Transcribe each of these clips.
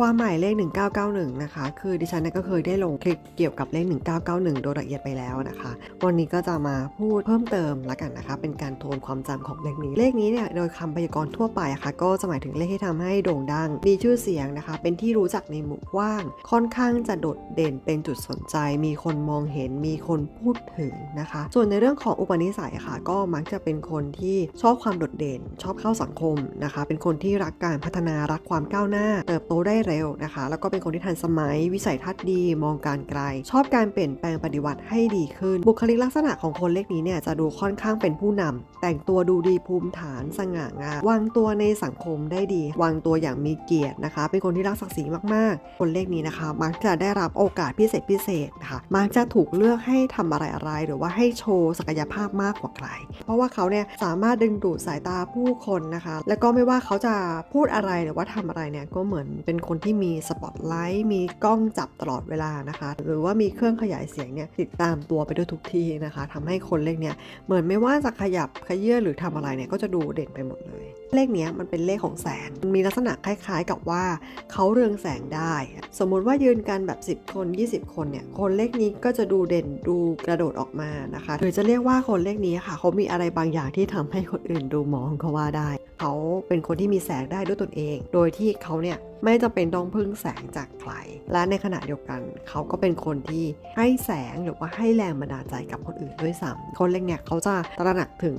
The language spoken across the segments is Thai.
ความหมายเลข 1991 นะคะ คือดิฉันก็เคยได้ลงคลิปเกี่ยวกับเลข 1991 โดยละเอียดไปแล้วนะคะ วันนี้ก็จะมาพูดเพิ่มเติมละกันนะคะ เป็นการโทนความจำของเลขนี้ เลขนี้เนี่ยโดยคำพยากรณ์ทั่วไปะค่ะ ก็จะหมายถึงเลขที่ทำให้โด่งดัง มีชื่อเสียงนะคะ เป็นที่รู้จักในหมู่กว้าง ค่อนข้างจะโดดเด่นเป็นจุดสนใจ มีคนมองเห็น มีคนพูดถึงนะคะ ส่วนในเรื่องของอุปนิสัยค่ะ ก็มักจะเป็นคนที่ชอบความโดดเด่น ชอบเข้าสังคมนะคะ เป็นคนที่รักการพัฒนา รักความก้าวหน้า เติบโตได้เร็วนะคะ แล้วก็เป็นคนที่ทันสมัย วิสัยทัศน์ดี มองการไกล ชอบการเปลี่ยนแปลงปฏิวัติให้ดีขึ้น บุคลิกลักษณะของคนเลขนี้เนี่ยจะดูค่อนข้างเป็นผู้นำ แต่งตัวดูดีภูมิฐานสง่างามวางตัวในสังคมได้ดี วางตัวอย่างมีเกียรตินะคะ เป็นคนที่รักศักดิ์ศรีมากๆ คนเลขนี้นะคะ มักจะได้รับโอกาสพิเศษพิเศษนะคะมักจะถูกเลือกให้ทำอะไรอะไรหรือว่าให้โชว์ศักยภาพมากกว่าใคร เพราะว่าเขาเนี่ยสามารถดึงดูดสายตาผู้คนนะคะ แล้วก็ไม่ว่าเขาจะพูดอะไรหรือว่าทำอะไรเนี่ยก็เหมือนเป็นคนที่มีสปอตไลท์มีกล้องจับตลอดเวลานะคะ หรือว่ามีเครื่องขยายเสียงเนี่ยติดตามตัวไปด้วยทุกที่นะคะทำให้คนเลขเนี่ยเหมือนไม่ว่าจะขยับขยื่นหรือทำอะไรเนี่ยก็จะดูเด่นไปหมดเลย เลขเนี้ยมันเป็นเลขของแสงมันมีลักษณะคล้ายๆกับว่าเขาเรืองแสงได้ สมมุติว่ายืนกันแบบ 10 คน 20 คนเนี่ยคนเลขนี้ก็จะดูเด่นดูกระโดดออกมานะคะหรือจะเรียกว่าคนเลขนี้ค่ะเขามีอะไรบางอย่างที่ทำให้คนอื่นดูมองเขาว่าได้ เขาเป็นคนที่มีแสงได้ด้วยตนเอง โดยที่เขาเนี่ยไม่จำเป็นต้องพึ่งแสงจากใคร และในขณะเดียวกัน เขาก็เป็นคนที่ให้แสงหรือว่าให้แรงบันดาลใจกับคนอื่นด้วยซ้ำคนเล็กเนี่ยเขาจะตระหนักถึง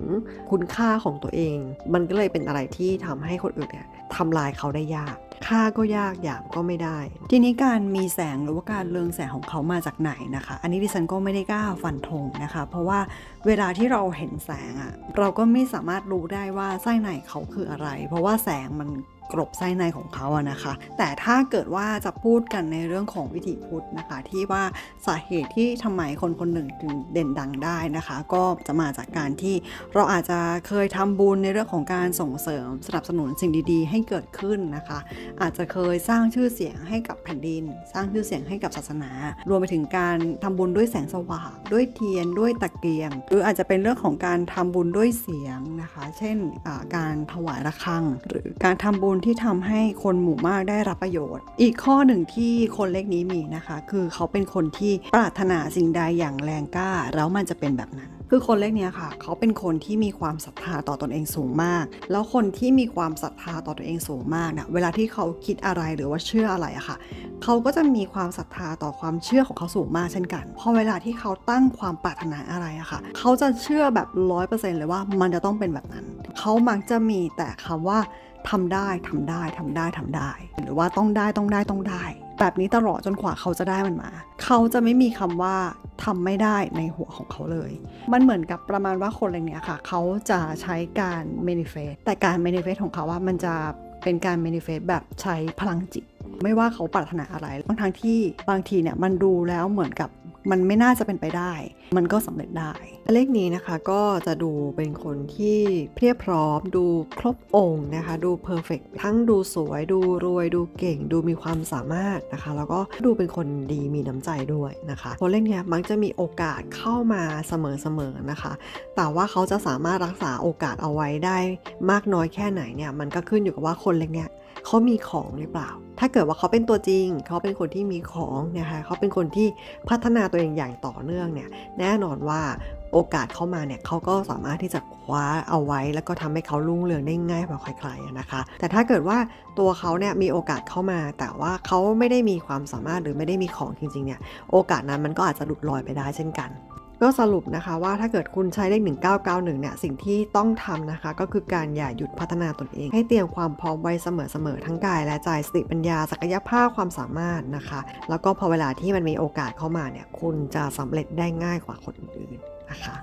คุณค่าของตัวเอง มันก็เลยเป็นอะไรที่ทำให้คนอื่นเนี่ยทำลายเขาได้ยากค่าก็ยากหยามก็ไม่ได้ ทีนี้การมีแสงหรือว่าการเรืองแสงของเขามาจากไหนนะคะ อันนี้ดิฉันก็ไม่ได้กล้าฟันธงนะคะ เพราะว่าเวลาที่เราเห็นแสงอะเราก็ไม่สามารถรู้ได้ว่าไส้ในเขาคืออะไร เพราะว่าแสงมัน กรบไส้ในของเขาอะนะคะ แต่ถ้าเกิดว่าจะพูดกันในเรื่องของวิถีพุทธนะคะ ที่ว่าสาเหตุที่ทำไมคนคนหนึ่งถึงเด่นดังได้นะคะ ก็จะมาจากการที่เราอาจจะเคยทำบุญในเรื่องของการส่งเสริมสนับสนุนสิ่งดีๆ ให้เกิดขึ้นนะคะ อาจจะเคยสร้างชื่อเสียงให้กับแผ่นดิน สร้างชื่อเสียงให้กับศาสนา รวมไปถึงการทำบุญด้วยแสงสว่างด้วยเทียนด้วยตะเกียง หรืออาจจะเป็นเรื่องของการทำบุญด้วยเสียงนะคะ เช่นการถวายระฆัง หรือการทำบุญที่ทำให้คนหมู่มากได้รับประโยชน์ อีกข้อหนึ่งที่คนเลขนี้มีนะคะ คือเขาเป็นคนที่ปรารถนาสิ่งใดอย่างแรงกล้า แล้วมันจะเป็นแบบนั้น คือคนเลขเนี้ยค่ะ เขาเป็นคนที่มีความศรัทธาต่อตอนเองสูงมาก แล้วคนที่มีความศรัทธาต่อตนเองสูงมากเนี่ยเวลาที่เขาคิดอะไรหรือว่าเชื่ออะไรอะค่ะ เขาก็จะมีความศรัทธาต่อความเชื่อของเขาสูงมากเช่นกัน พอเวลาที่เขาตั้งความปรารถนาอะไรอะค่ะ เขาจะเชื่อแบบร้อยเปอร์เซ็นต์เลยว่ามันจะต้องเป็นแบบนั้น เขามักจะมีแต่คำว่า ทำได้ทำได้ทำได้ทำได้ หรือว่าต้องได้ต้องได้ต้องได้ แบบนี้ตลอดจนกว่าเขาจะได้มันมา เขาจะไม่มีคำว่าทำไม่ได้ในหัวของเขาเลย มันเหมือนกับประมาณว่าคนอะไรเนี้ยค่ะ เขาจะใช้การ manifest แต่การ manifest ของเขาว่ามันจะเป็นการ manifest แบบใช้พลังจิต ไม่ว่าเขาปรารถนาอะไรบางทางที่บางทีเนี่ยมันดูแล้วเหมือนกับ มันไม่น่าจะเป็นไปได้ มันก็สำเร็จได้ เลขนี้นะคะก็จะดูเป็นคนที่เพียบพร้อม ดูครบองค์นะคะ ดูเพอร์เฟกทั้งดูสวย ดูรวย ดูเก่ง ดูมีความสามารถนะคะ แล้วก็ดูเป็นคนดีมีน้ำใจด้วยนะคะคนเลขเนี้ยมักจะมีโอกาสเข้ามาเสมอๆนะคะ แต่ว่าเขาจะสามารถรักษาโอกาสเอาไว้ได้ มากน้อยแค่ไหนเนี่ยมันก็ขึ้นอยู่กับว่าคนเลขเนี้ยเขามีของหรือเปล่า ถ้าเกิดว่าเขาเป็นตัวจริง เขาเป็นคนที่มีของนะคะ เขาเป็นคนที่พัฒนาตัวเองอย่างต่อเนื่องเนี่ยแน่นอนว่าโอกาสเข้ามาเนี่ยเขาก็สามารถที่จะคว้าเอาไว้ แล้วก็ทำให้เขารุ่งเรืองได้ง่ายกว่าใครๆนะคะ แต่ถ้าเกิดว่าตัวเขาเนี่ยมีโอกาสเข้ามา แต่ว่าเขาไม่ได้มีความสามารถหรือไม่ได้มีของจริงๆเนี่ยโอกาสนั้นมันก็อาจจะหลุดลอยไปได้เช่นกัน ก็สรุปนะคะว่าถ้าเกิดคุณใช้เลข 1991 เนี่ย สิ่งที่ต้องทำนะคะ ก็คือการอย่าหยุดพัฒนาตนเอง ให้เตรียมความพร้อมไว้เสมอๆ ทั้งกายและใจสติปัญญาศักยภาพความสามารถนะคะ แล้วก็พอเวลาที่มันมีโอกาสเข้ามาเนี่ย คุณจะสำเร็จได้ง่ายกว่าคนอื่นนะคะ